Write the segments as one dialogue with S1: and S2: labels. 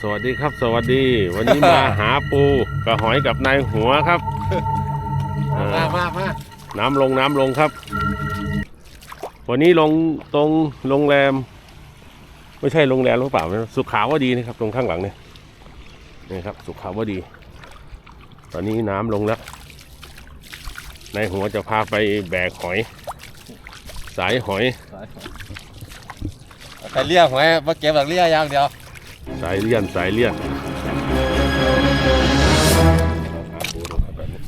S1: สวัสดีครับ สวัสดี วันนี้มาหาปูกระหอยกับนายหัวครับเออ
S2: มามามา
S1: น้ำลงน้ำลงครับ วันนี้ลงตรงโรงแรม ไม่ใช่โรงแรมหรือเปล่านะสุขาวดีนะครับ ตรงข้างหลังเนี่ยนี่ครับ สุขาวดี ตอนนี้น้ำลงแล้วนายหัวจะพาไปแบกหอย สายหอย
S2: แต่เลี้ยหวยมาเก็บแบบเลี้ยอย่างเดียว
S1: สายเลี่ยนสายเลี่ยนหาปูนะครับแบบนี้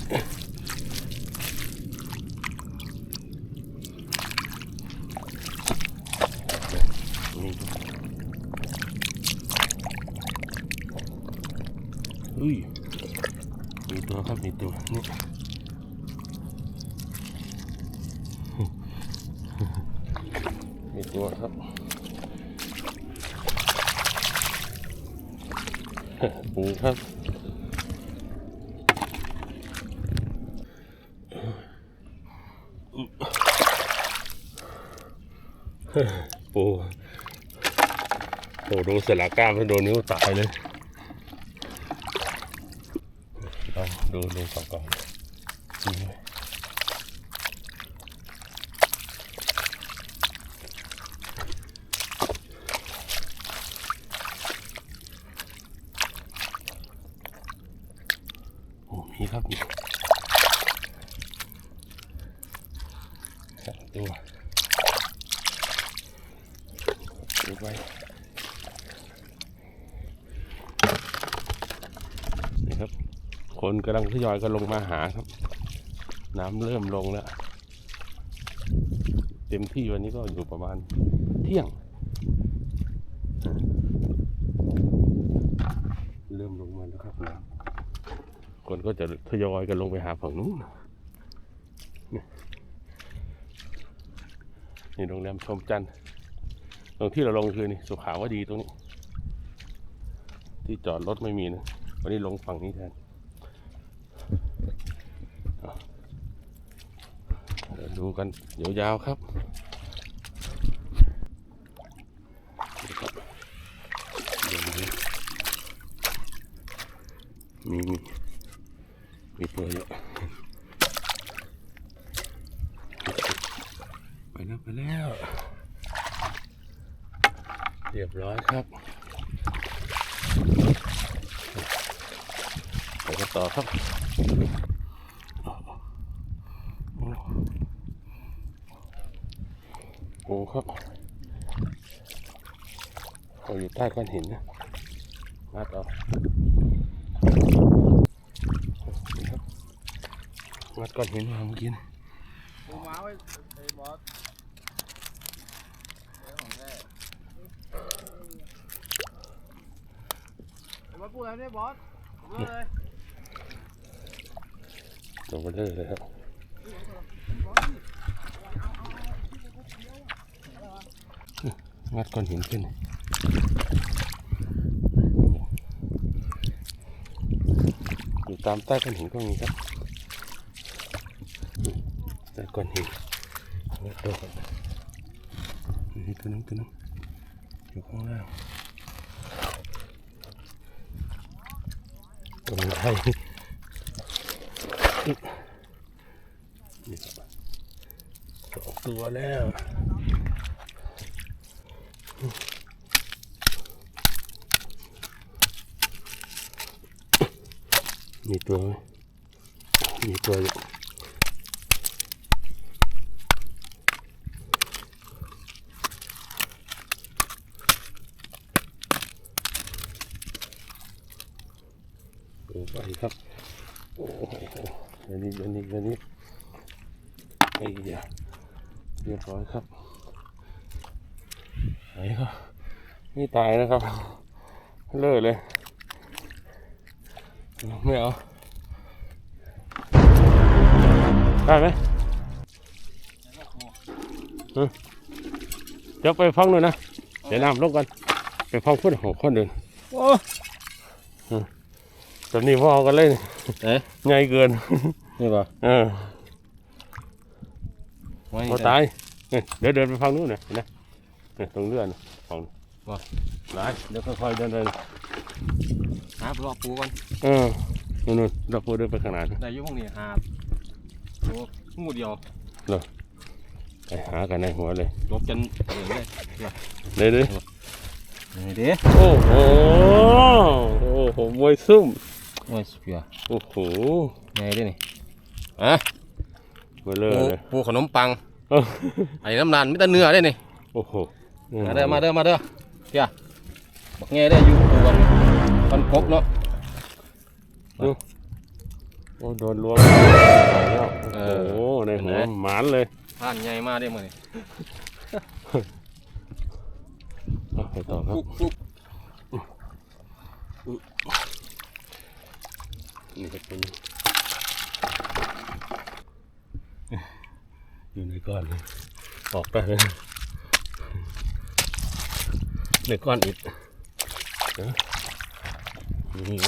S1: นี่อุ้ยมีตัวครับมีตัวนี่มีตัวครับ ปูครับปูโอ้ดูเสร็จล้วกล้ามแล้โดนนิ้วตายเลยเอาดูดูก่อนก่อนนี่โอ้มี ครับสองตัวดูไปนี่ครับ คนกำลังทยอยกันลงมาหาครับ น้ำเริ่มลงแล้ว เต็มที่วันนี้ก็อยู่ประมาณเที่ยง เริ่มลงมาแล้วครับน้ำ คนก็จะทยอยกันลงไปหาฝั่งนู้นนี่โรงแรมชมจันทร์ตรงที่เราลงคือนี่สุขาวดีตรงนี้ ที่จอดรถไม่มีนะวันนี้ลงฝั่งนี้แทนเดี๋ยวดูกันยาวๆครับนี่นี้มี มีตัวเยอะไปแล้วไปแล้ว เรียบร้อยครับไปกันต่อครับโอ้โอ้ครับเราอยู่ใต้ก้อนหินนะมาต่อนี่ครับ งัดก้อนหินมาเมื่อกี้นะ
S2: ปูม้าไว้ไอ้บอสของแท้บอสปูแล้วเนี่ยบอสผมเลย
S1: ลงมาเลยเลยครับงัดก้อนหินขึ้นอยู่ตามใต้ก้อนหินก็มีครับใต้ ก้อนเหินงัดตัวก่อนนี่ตัวนึงตัวนึงอยู่ข้างล่างตัวนึงไทยนี่สองตัวแล้วมีตัวมีตัวอยู่ดูไปครับ โอ้โห อันนี้อันนี้อันนี้ไอ้เหี้ยเรียบร้อยครับไหนครับนี่ตายนะครับ เลิกเลย ไม่เอา ได้ไหมเออเดี๋ยวไปฟังหน่อยนะ เดี๋ยวน้ำลงกัน ไปฟังพูดของคนอื่น
S2: โอ้
S1: ตอนนี้พ่อกันเลยนี่
S2: เอ๊ะ
S1: ง่ายเกิน
S2: นี่ป่ะ
S1: เออพอตายเนี่ยเดี๋ยวเดินไปฟังนู้นนะเห็นไหมเนี่ยตรงเรือนะฟัง
S2: ว่า
S1: หลายเดี๋ยวค่อยๆเดินเดิน
S2: หาปลอกปูก่อน
S1: เออนู่นนู่นเราพูดเดินไปขางหนาด
S2: ได้อยุ่พวกนี้หาโอ้งูเดียว
S1: ไปหากันในหัวเลย
S2: ลบจนเหลืองเลย
S1: เลยเลย
S2: นี่เด้
S1: โอ้โหโอ้โหมวยซุ่ม
S2: โอ้ยเปีย
S1: โอ้โห
S2: ไงเด้นี่ อะ
S1: เบลอ
S2: ปู
S1: เลย
S2: ปูขนมปัง
S1: เอ้า
S2: ไอ้น้ำนานมิตรเนื้อเด้นี่
S1: โอ้โห
S2: มาเด้อมาเด้อมาเด้อเปียบอกไงเด้ออยู่ปูกันกันกบเนาะ
S1: โอ้โดนล้วงแล้ว
S2: เอ
S1: โอ้
S2: อ
S1: โหในหัว
S2: เห็นไหม
S1: หมานเลย
S2: ผ่านใหญ่มาได้อมื้อนี้
S1: เอาไปต่อครับ
S2: ปุ๊บปุ๊บ
S1: นี่ก็เป็น อยู่ในก้อนเลยออกได้เลยในก้อนอิดนี่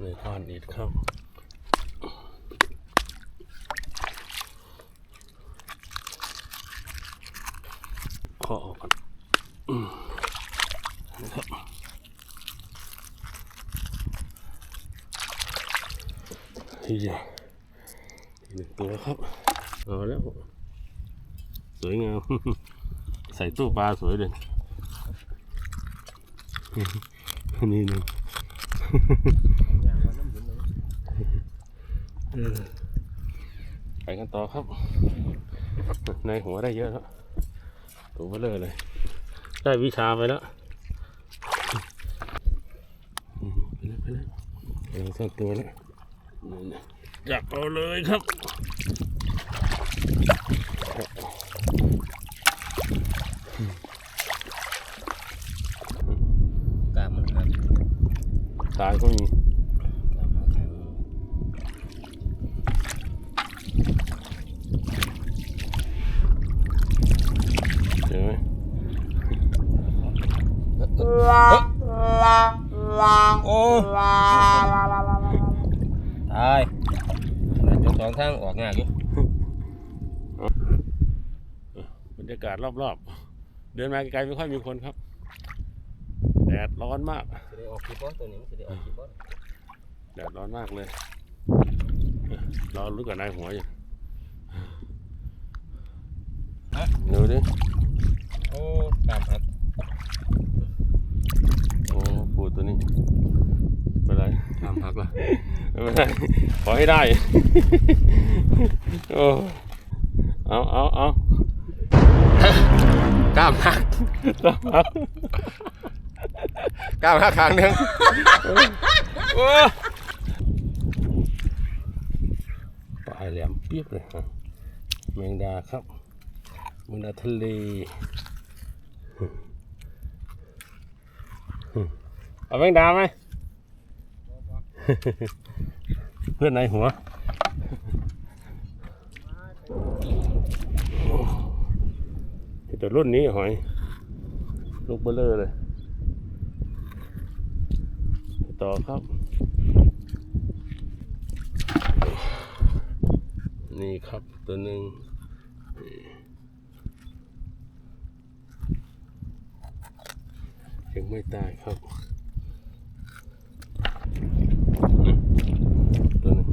S1: ในก้อนอิดครับขอออกก่อนอืมนะครับที่ใหนึ่งตัวครับ เอาแล้ว สวยงาม ใส่ตู้ปลาสวยเลยนี่หนึ่งเออไปกันต่อครับ ในหัวได้เยอะแล้ว ตัวเบลอเลย ได้วิชาไปแล้วไปแล้วไปแล้วไปแล้วสองตัวแล้ว จับเอาเลยครับ
S2: กล้ามมันหัก
S1: ตายก็มี
S2: กล้ามหักแข็ง
S1: เห็นไหม
S2: โอ้ตายขนาดเจ้า สองทางออกงากอยู่
S1: บรรยากาศรอบๆ เดินมาไกลๆไม่ค่อยมีคนครับ แดดร้อนมาก
S2: จะได้ออกคลิปบ่ตัวนี้มันจะได้ออกคลิปบ่
S1: แดดร้อนมากเลยรอรู้กับนายหัวอยู่ดูดิ
S2: โอ้กล้ามหัก
S1: โอ้ปูตัวนี้เป็นไร
S2: กล้ามหักละ
S1: ไม่เป็นไร ขอให้ได้ โอ้ เอาเอาเอา
S2: กล้ามหัก
S1: เอา
S2: กล้ามหักข้างหนึง
S1: โอ้ปลายแหลมเปียบเลยฮะแมงดาครับแมงดาทะเลเอาแมงดาไหม เพื่อนในหัวแต่รุ่นนี้หอย ลูกเบลเลอร์เลย ต่อครับ นี่ครับตัวหนึ่งยังไม่ตายครับอืมตัวหนึ่ง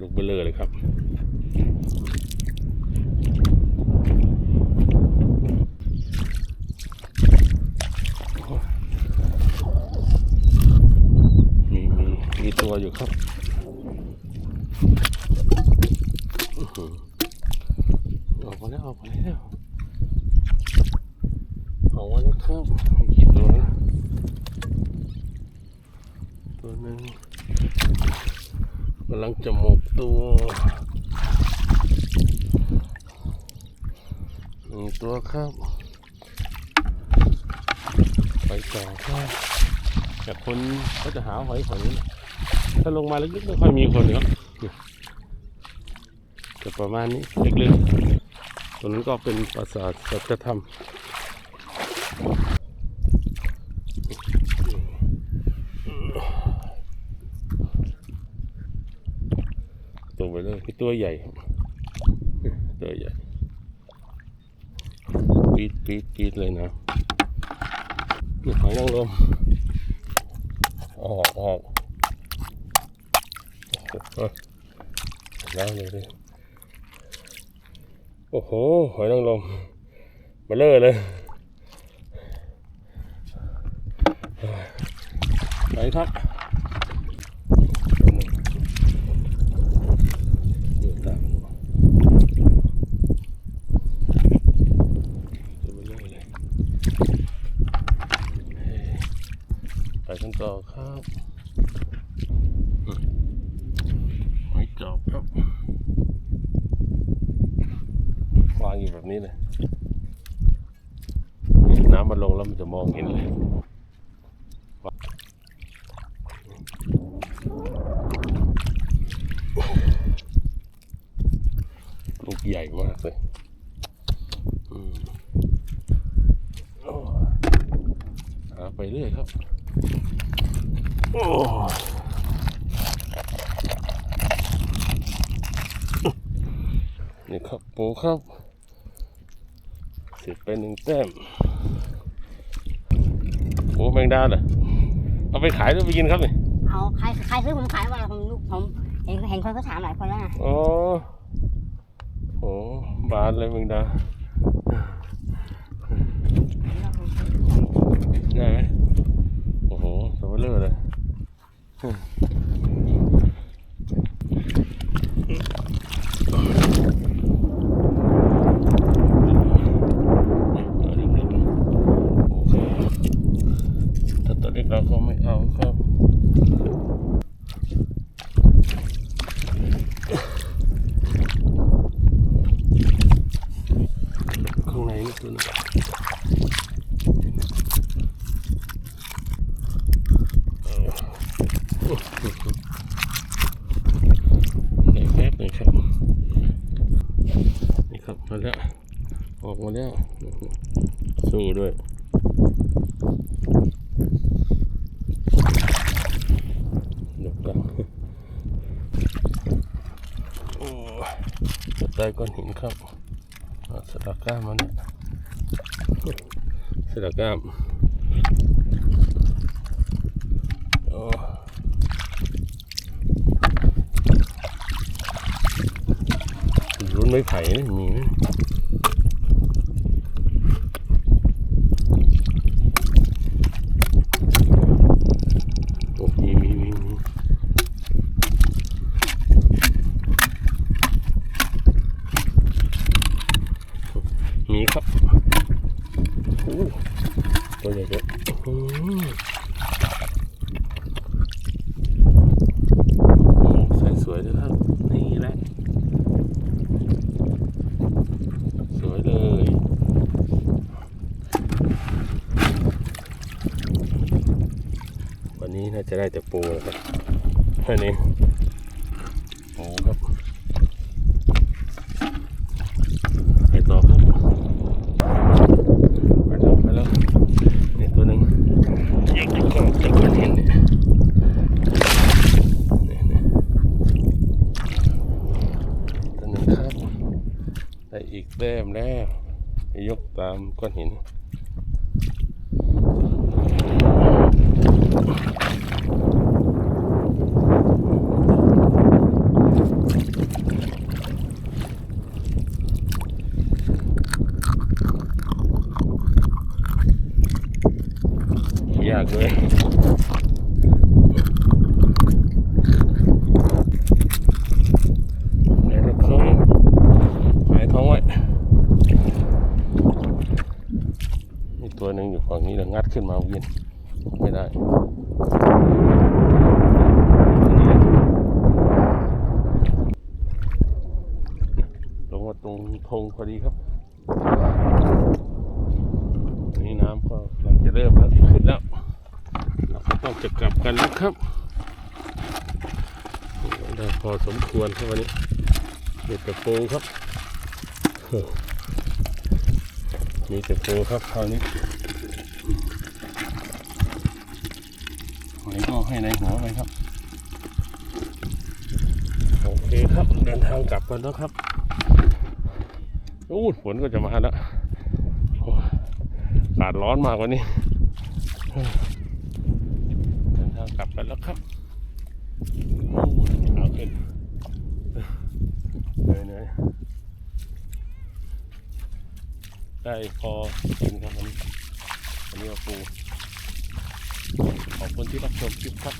S1: ลูกเบลเลอร์เลยครับ มีมีมีตัวอยู่ ครับออกมาแล้วออกมาแล้วออกมาแล้วครับมีกี่ตัวนะตัวหนึ่งกำลังจะหมกตัวหนึ่งตัวครับ ไปต่อครับแต่คนก็จะหาหอยฝั่งนี้นะ ถ้าลงมาลึกๆไม่ค่อยมีคนเลยครับเนี่ยจะประมาณนี้ลึกๆตรงนั้นก็เป็นปราสาทสัจธรรมตัวไปเลยคือตัวใหญ่ตัวใหญ่ปีดปีดปีดเลยนะหอยนางรมออกออก เอาแล้วเลยดิโอ้โห หอยนางรมมาเลอะเลยไปครับเดี๋ยวตามจะมาเลยเลยเฮ้ยไปกันต่อครับ จอบครับวางอยู่แบบนี้เลยน้ำมันลงแล้วมันจะมองเห็นเลยลูกใหญ่มากเลยอืมโอ้หาไปเรื่อยครับ โอ้ ครับปูครับเสร็จไปหนึ่งแต้มโอ้แมงดาเหรอเอาไปขายหรือไปกินครับนี่
S3: เอาใครใครซื้อผมขายว่าผมลูกผมเห็นเห็นคนเขาถามหลายคนแล้วไง
S1: อ๋อโอ้บานเลยแมงดาได้ไหมโอ้โหสวยเลยเลยตัวเล็กๆโอเคถ้าตัวเล็กเราก็ไม่เอาครับ ข้างในนี่ตัวนึงเดี๋ยวแป๊บหนึงครับ นี่ครับมาแล้ว ออก มาแล้ว สู้ด้วยดกดังโอ้จะใต้ก้อนหินครับเอาสลักกล้ามมาเนี่ยสลักกล้ามโอ้รุ่นไม้ไผ่นี่มีไหมโอ้มีมีมีมีมีครับโอ้ ตัวใหญ่เลยอื้อหือโอ้ใส่สวยด้วยครับ นี่แหละ สวยเลย วันนี้น่าจะได้แต่ปูนะครับแค่นี้โอ้ครับ ไปต่อครับ ไปแล้วไปแล้วนี่ตัวหนึ่งยิงจากก้อนจากก้อนหินเนี่ยนี่นี่ตัวหนึ่งครับ ได้อีกแต้มแล้ว ตามก้อนหินยากเลยเดี๋ยวเราเข้าหายท้องไว้มีตัวหนึ่งอยู่ฝั่งนี้เรางัด ขึ้นมาวินไม่ได้ลงมาตรงธงพอดีครับ นี่น้ำก็กำลังจะเริ่มแล้วขึ้นแล้ว เราก็ต้องจะกลับกันแล้วครับได้พอสมควรครับวันนี้เด็ดแต่โปูครับมีแต่โปูครับคราวนี้ หอยก็ให้ในหัวไปครับ โอเคครับเดินทางกลับกันแล้วครับอู้ฝนก็จะมาแล้วโอ้ยอากาศร้อนมากกว่านี้ เดินทางกลับกันแล้วครับโอ้เอาขึ้นเหนื่อยเหนื่อยได้พอกินครับวันนี้วันนี้เอาปู ขอบคุณที่รับชมคลิปครับ